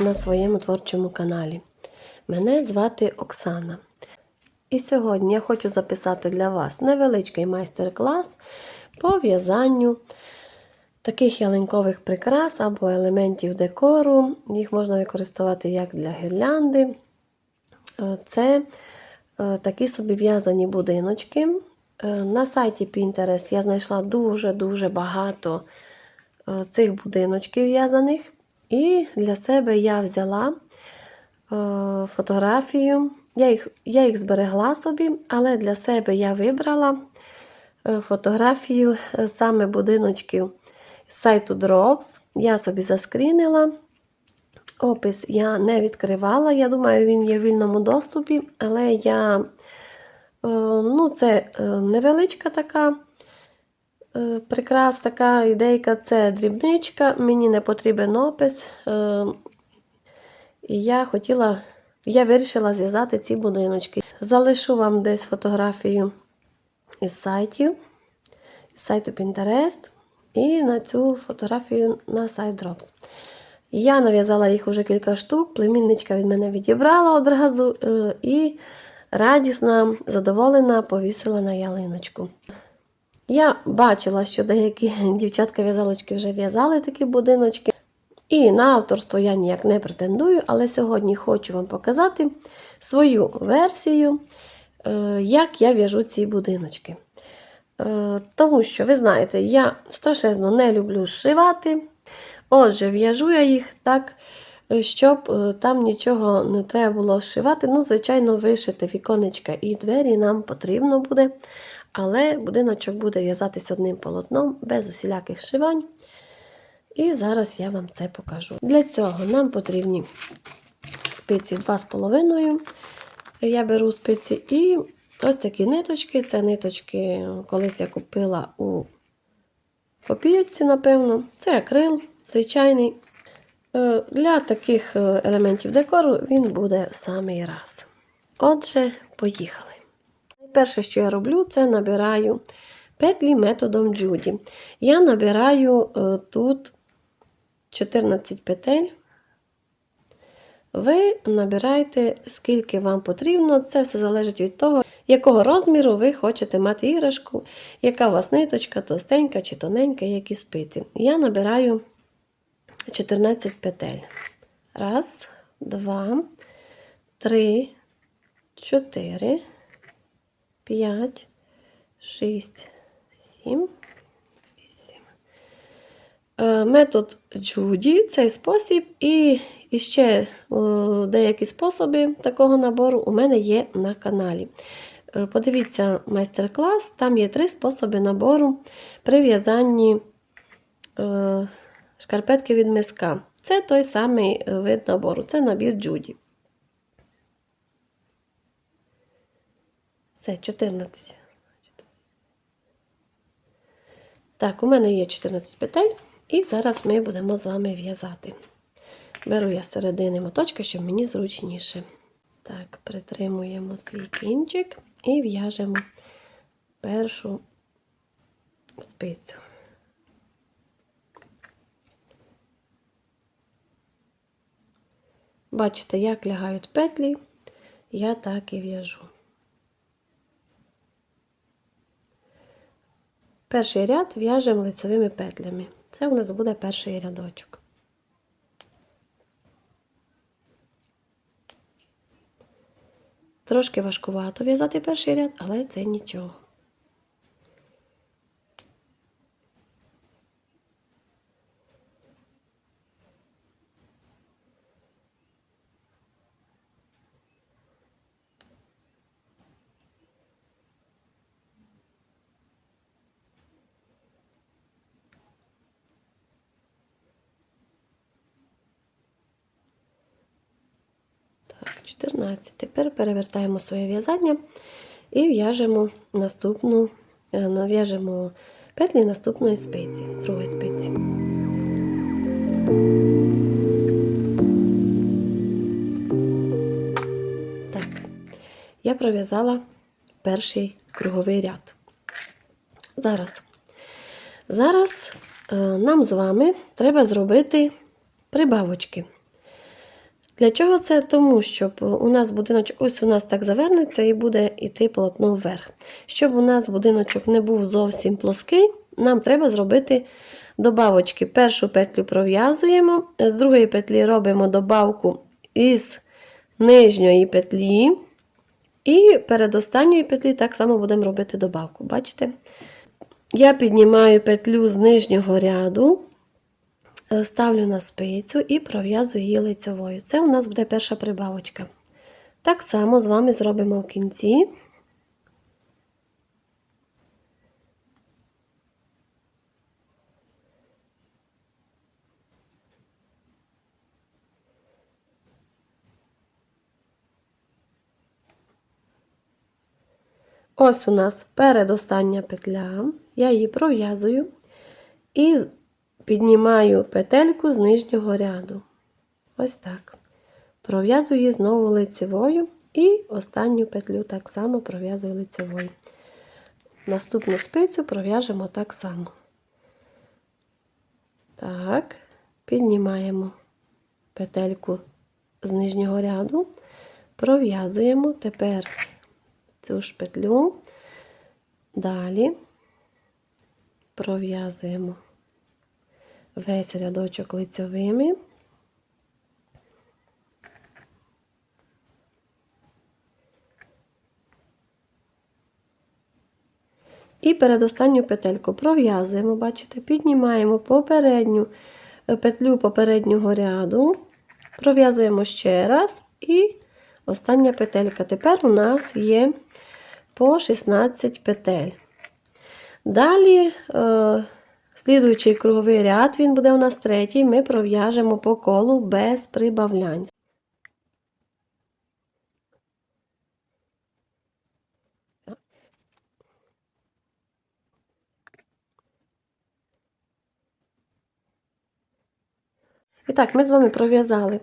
на своєму творчому каналі. Мене звати Оксана. І сьогодні я хочу записати для вас невеличкий майстер-клас по в'язанню таких ялинкових прикрас або елементів декору. Їх можна використовувати як для гірлянди. Е, Це е, такі собі в'язані будиночки. Е, На сайті Pinterest я знайшла дуже-дуже багато цих будиночків в'язаних. І для себе я взяла е, фотографію. Я їх, я їх зберегла собі, але для себе я вибрала е, фотографію е, саме будиночків з сайту Drops. Я собі заскрінила. Опис я не відкривала. Я думаю, він є в вільному доступі, але я, ну, це невеличка така прикрас, така ідейка, це дрібничка, мені не потрібен опис. е, І я хотіла, я вирішила зв'язати ці будиночки. Залишу вам десь фотографію із сайтів, із сайту Pinterest, і на цю фотографію на сайт Drops. Я нав'язала їх уже кілька штук, племінничка від мене відібрала одразу е, і радісна, задоволена повісила на ялиночку. Я бачила, що деякі дівчатка-в'язалочки вже в'язали такі будиночки. І на авторство я ніяк не претендую, але сьогодні хочу вам показати свою версію, е, як я в'яжу ці будиночки. Е, Тому що, ви знаєте, я страшезно не люблю зшивати. Отже, в'яжу я їх так, е, щоб там нічого не треба було зшивати. Ну, звичайно, вишити віконечка і двері нам потрібно буде. Але будиночок буде в'язатись одним полотном, без усіляких шивань. І зараз я вам це покажу. Для цього нам потрібні спиці 2,5. Я беру спиці і ось такі ниточки. Це ниточки, колись я купила у копійці, напевно. Це акрил звичайний. Е, Для таких е, елементів декору він буде самий раз. Отже, поїхали. Перше, що я роблю, це набираю петлі методом Джуді. Я набираю е, тут 14 петель. Ви набираєте, скільки вам потрібно. Це все залежить від того, якого розміру ви хочете мати іграшку, яка у вас ниточка, товстенька чи тоненька, які спиці. Я набираю 14 петель. Раз, два, три, чотири, п'ять, шість, сім, вісім. Е, Метод Джуді цей спосіб, і, ще деякі способи такого набору у мене є на каналі. Е, Подивіться майстер-клас, там є три способи набору при в'язанні е, шкарпетки від миска. Це той самий е, вид набору, це набір Джуді. Все, 14. Так, у мене є 14 петель, і зараз ми будемо з вами в'язати. Беру я середини моточка, щоб мені зручніше. Так, притримуємо свій кінчик і в'яжемо першу спицю. Бачите, як лягають петлі, я так і в'яжу. Перший ряд в'яжемо лицевими петлями. Це у нас буде перший рядочок. Трошки важкувато в'язати перший ряд, але це нічого. Так, 14. Тепер перевертаємо своє в'язання і в'яжемо наступну, е, нав'яжемо петлі наступної спиці, другої спиці. Так, я пров'язала перший круговий ряд. Зараз. Зараз е, нам з вами треба зробити прибавочки. Для чого це? Тому що у нас будиночок, ось у нас так завернеться і буде йти полотно вверх. Щоб у нас будиночок не був зовсім плоский, нам треба зробити добавочки. Першу петлю пров'язуємо, з другої петлі робимо добавку із нижньої петлі. І перед останньої петлі так само будемо робити добавку. Бачите? Я піднімаю петлю з нижнього ряду, ставлю на спицю і пров'язую її лицевою. Це у нас буде перша прибавочка. Так само з вами зробимо в кінці. Ось у нас передостання петля, я її пров'язую і піднімаю петельку з нижнього ряду. Ось так. Пров'язую знову лицевою і останню петлю так само пров'язую лицевою. Наступну спицю пров'яжемо так само. Так, піднімаємо петельку з нижнього ряду, пров'язуємо тепер цю ж петлю, далі пров'язуємо весь рядочок лицьовими. І передостанню петельку пров'язуємо, бачите, піднімаємо попередню е, петлю попереднього ряду, пров'язуємо ще раз і остання петелька. Тепер у нас є по 16 петель. Далі, е, слідуючий круговий ряд, він буде у нас третій, ми пров'яжемо по колу без прибавлянь. І так, ми з вами пров'язали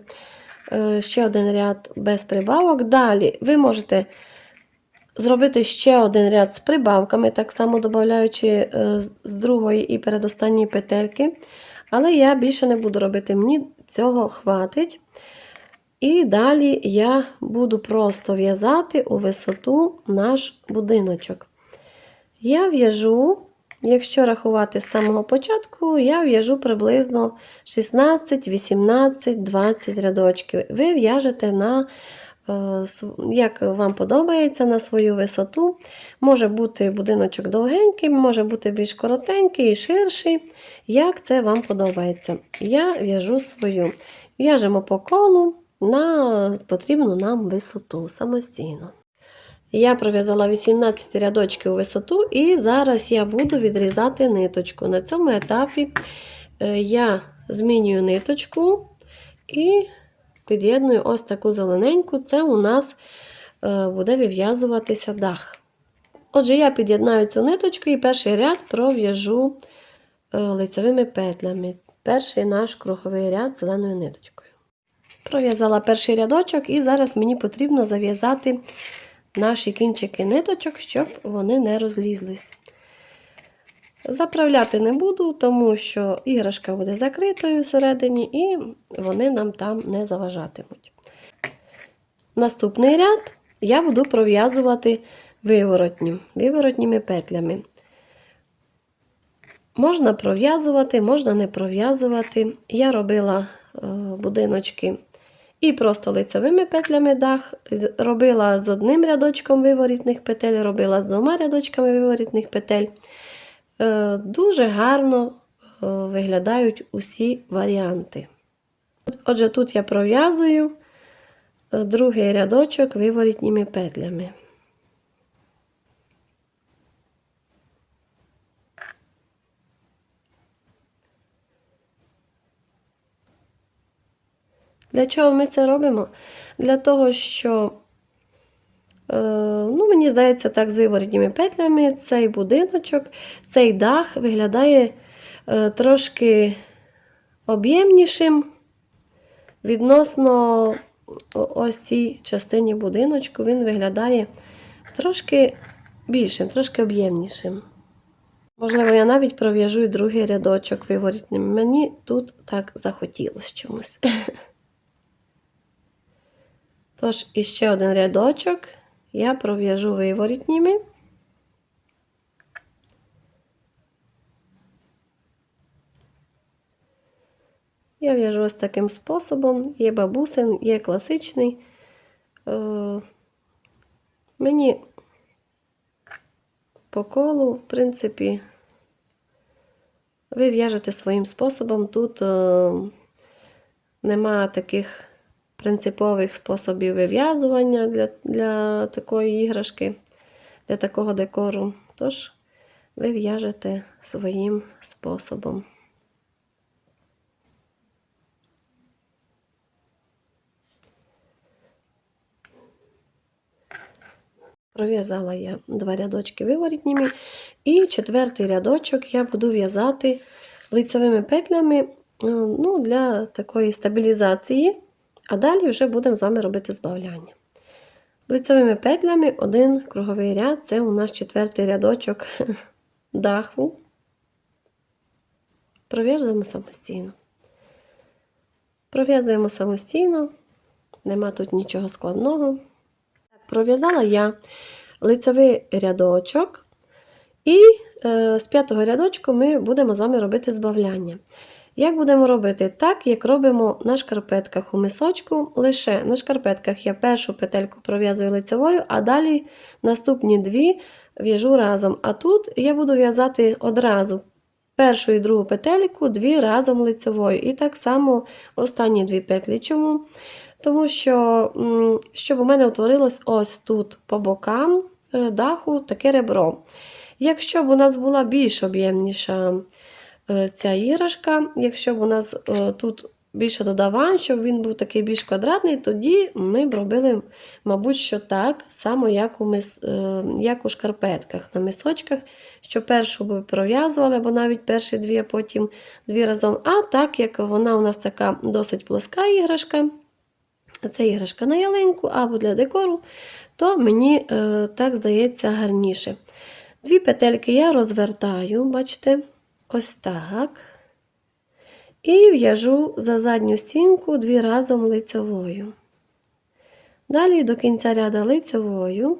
е, ще один ряд без прибавок. Далі ви можете зробити ще один ряд з прибавками, так само додаючи е, з другої і передостанньої петельки. Але я більше не буду робити, мені цього хватить. І далі я буду просто в'язати у висоту наш будиночок. Я в'яжу, якщо рахувати з самого початку, я в'яжу приблизно 16, 18, 20 рядочків. Ви в'яжете на як вам подобається на свою висоту. Може бути будиночок довгенький, може бути більш коротенький і ширший. Як це вам подобається. Я в'яжу свою. В'яжемо по колу на потрібну нам висоту самостійно. Я пров'язала 18 рядочків у висоту, і зараз я буду відрізати ниточку. На цьому етапі е, я змінюю ниточку і під'єдную ось таку зелененьку, це у нас е, буде вив'язуватися дах. Отже, я під'єднаю цю ниточку і перший ряд пров'яжу е, лицевими петлями. Перший наш круговий ряд зеленою ниточкою. Пров'язала перший рядочок, і зараз мені потрібно зав'язати наші кінчики ниточок, щоб вони не розлізлись. Заправляти не буду, тому що іграшка буде закритою всередині, і вони нам там не заважатимуть. Наступний ряд я буду пров'язувати виворотні, виворотніми петлями. Можна пров'язувати, можна не пров'язувати. Я робила е, будиночки і просто лицевими петлями дах, робила з одним рядочком виворітних петель, робила з двома рядочками виворітних петель. Е, дуже гарно е, виглядають усі варіанти. Отже, тут я пров'язую е, другий рядочок виворітніми петлями. Для чого ми це робимо? Для того, що Мені здається, так, з виворітніми петлями цей будиночок, цей дах виглядає е, трошки об'ємнішим відносно ось цій частині будиночку, він виглядає трошки більшим, трошки об'ємнішим. Можливо, я навіть пров'яжу і другий рядочок виворітним. Мені тут так захотілося чомусь. Тож, іще один рядочок я пров'яжу виворітніми. Я в'яжу ось таким способом. Є бабусин, є класичний. Е, мені по колу, в принципі, ви в'яжете своїм способом. Тут е, нема таких принципових способів вив'язування для, для такої іграшки, для такого декору. Тож, ви в'яжете своїм способом. Пров'язала я два рядочки виворітніми. І четвертий рядочок я буду в'язати лицевими петлями е, ну, для такої стабілізації, а далі вже будемо з вами робити збавляння. Лицевими петлями один круговий ряд це у нас четвертий рядочок даху. Пров'язуємо самостійно. Пров'язуємо самостійно, нема тут нічого складного. Пров'язала я лицевий рядочок, і е, з п'ятого рядочку ми будемо з вами робити збавляння. Як будемо робити? Так, як робимо на шкарпетках у мисочку, лише на шкарпетках я першу петельку пров'язую лицевою, а далі наступні дві в'яжу разом. А тут я буду в'язати одразу першу і другу петельку, дві разом лицевою. І так само останні дві петлі. Чому? Тому що, щоб у мене утворилось ось тут по бокам е, даху таке ребро. Якщо б у нас була більш об'ємніша ця іграшка, якщо б у нас е, тут більше додавань, щоб він був такий більш квадратний, тоді ми б робили, мабуть, що так, само як у мис, як у шкарпетках на мисочках, що першу би пров'язували, або навіть перші дві, а потім дві разом. А так як вона у нас така досить плоска іграшка це іграшка на ялинку або для декору, то мені е, так здається гарніше. Дві петельки я розвертаю, бачите, ось так. І в'яжу за задню стінку дві разом лицевою. Далі до кінця ряда лицевою.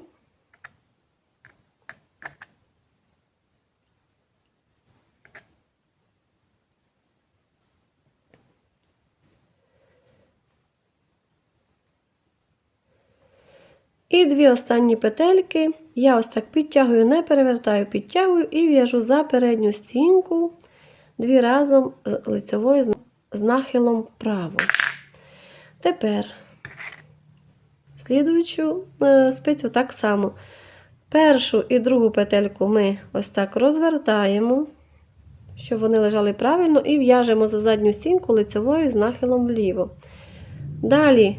І дві останні петельки я ось так підтягую, не перевертаю, підтягую і в'яжу за передню стінку дві разом лицевою з нахилом вправо. Тепер слідуючу е, спицю так само. Першу і другу петельку ми ось так розвертаємо, щоб вони лежали правильно, і в'яжемо за задню стінку лицевою з нахилом вліво. Далі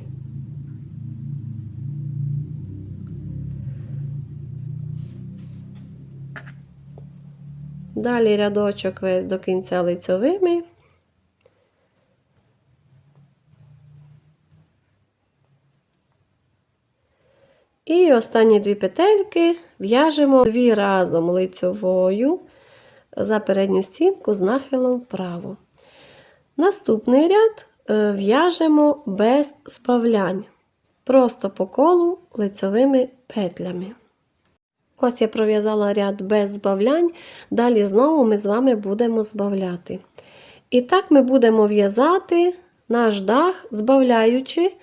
Далі рядочок весь до кінця лицьовими. І останні дві петельки в'яжемо дві разом лицьовою за передню стінку з нахилом вправо. Наступний ряд е, в'яжемо без збавлянь, просто по колу лицьовими петлями. Ось я пров'язала ряд без збавлянь, далі знову ми з вами будемо збавляти. І так ми будемо в'язати наш дах, збавляючи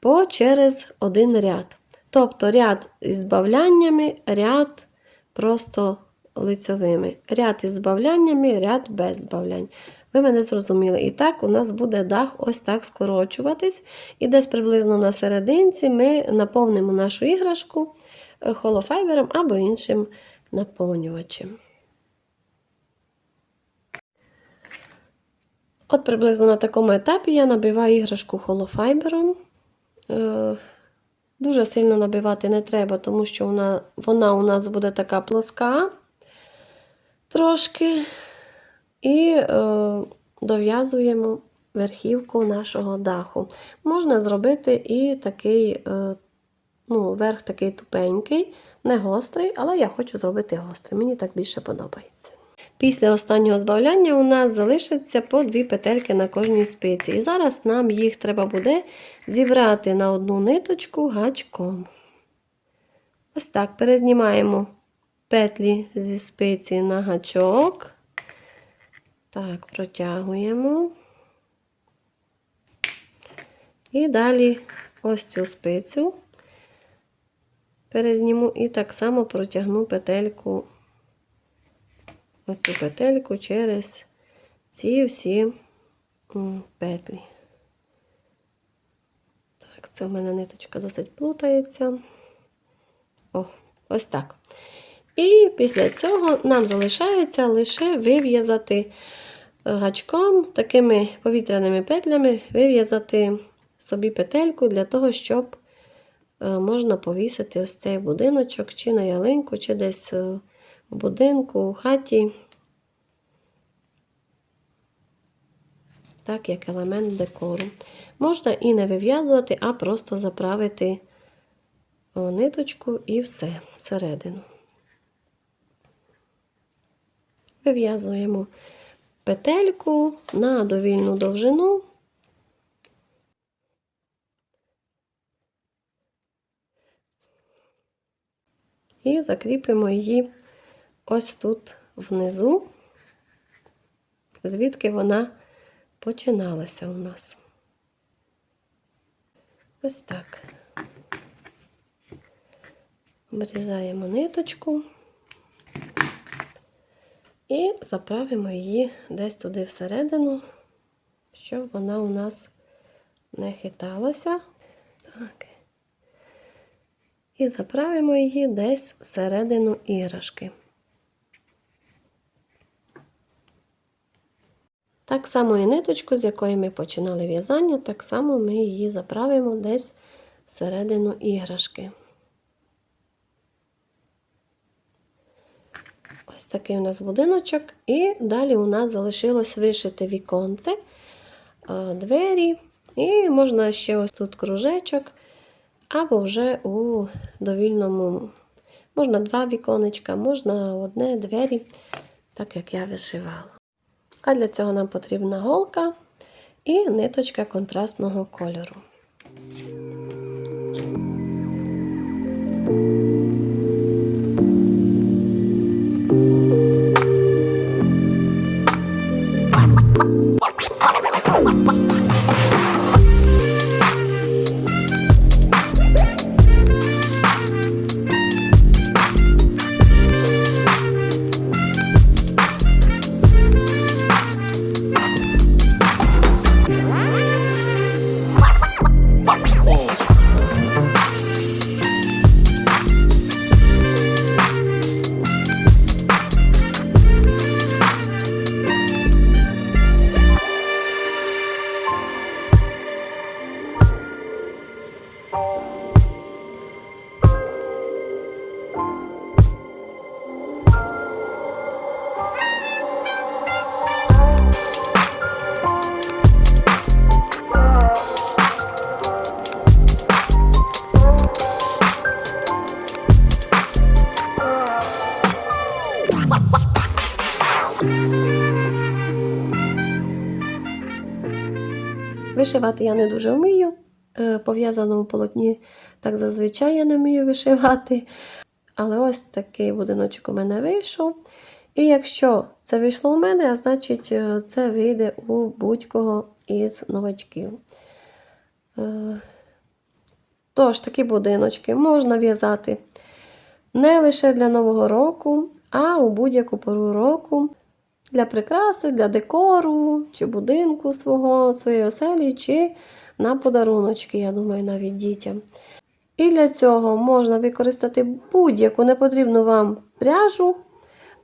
по через один ряд. Тобто ряд із збавляннями, ряд просто лицевими. Ряд із збавляннями, ряд без збавлянь. Ви мене зрозуміли. І так, у нас буде дах ось так скорочуватись. І десь приблизно на серединці ми наповнимо нашу іграшку холофайбером або іншим наповнювачем. От приблизно на такому етапі я набиваю іграшку холофайбером. Е, дуже сильно набивати не треба, тому що вона, вона у нас буде така плоска трошки. І е, дов'язуємо верхівку нашого даху. Можна зробити і такий е, ну, верх такий тупенький, не гострий, але я хочу зробити гострий. Мені так більше подобається. Після останнього збавляння у нас залишиться по дві петельки на кожній спиці. І зараз нам їх треба буде зібрати на одну ниточку гачком. Ось так перезнімаємо петлі зі спиці на гачок. Так, протягуємо. І далі ось цю спицю перезніму і так само протягну петельку, ось цю петельку через ці всі петлі. Так, це в мене ниточка досить плутається. О, ось так. І після цього нам залишається лише вив'язати е, гачком, такими повітряними петлями, вив'язати собі петельку для того, щоб можна повісити ось цей будиночок, чи на ялинку, чи десь е, в будинку, у хаті. Так, як елемент декору. Можна і не вив'язувати, а просто заправити ниточку і все всередину. Вив'язуємо петельку на довільну довжину. І закріпимо її ось тут внизу, звідки вона починалася у нас. Ось так. Обрізаємо ниточку і заправимо її десь туди всередину, щоб вона у нас не хиталася. Так. І заправимо її десь всередину іграшки. Так само і ниточку, з якої ми починали в'язання, так само ми її заправимо десь всередину іграшки. Ось такий у нас будиночок, і далі у нас залишилось вишити віконце, двері, і можна ще ось тут кружечок, або вже у довільному, можна два віконечка, можна одне двері, так як я вишивала. А для цього нам потрібна голка і ниточка контрастного кольору. Вишивати я не дуже вмію. Е, По в'язаному полотні так зазвичай я не вмію вишивати. Але ось такий будиночок у мене вийшов. І якщо це вийшло у мене, а значить е, це вийде у будь-кого із новачків. Е, Тож, такі будиночки можна в'язати не лише для Нового року, а у будь-яку пору року для прикраси, для декору, чи будинку свого, своєї оселі, чи на подаруночки, я думаю, навіть дітям. І для цього можна використати будь-яку непотрібну вам пряжу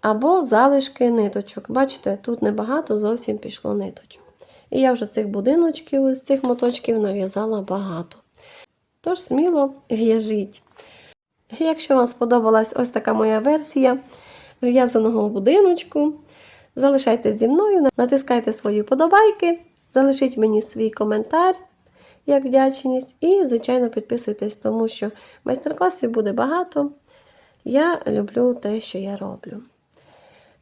або залишки ниточок. Бачите, тут небагато зовсім пішло ниточок. І я вже цих будиночків, з цих моточків нав'язала багато. Тож сміло в'яжіть. Якщо вам сподобалась ось така моя версія в'язаного будиночку, залишайтесь зі мною, натискайте свої подобайки, залишіть мені свій коментар як вдячність, і, звичайно, підписуйтесь, тому що майстер-класів буде багато. Я люблю те, що я роблю.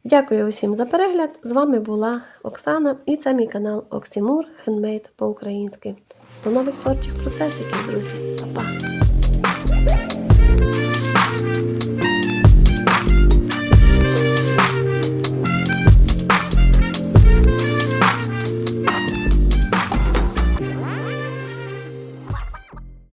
Дякую усім за перегляд. З вами була Оксана і це мій канал Оксімур Хендмейд по-українськи. До нових творчих процесів, друзі. Па-па!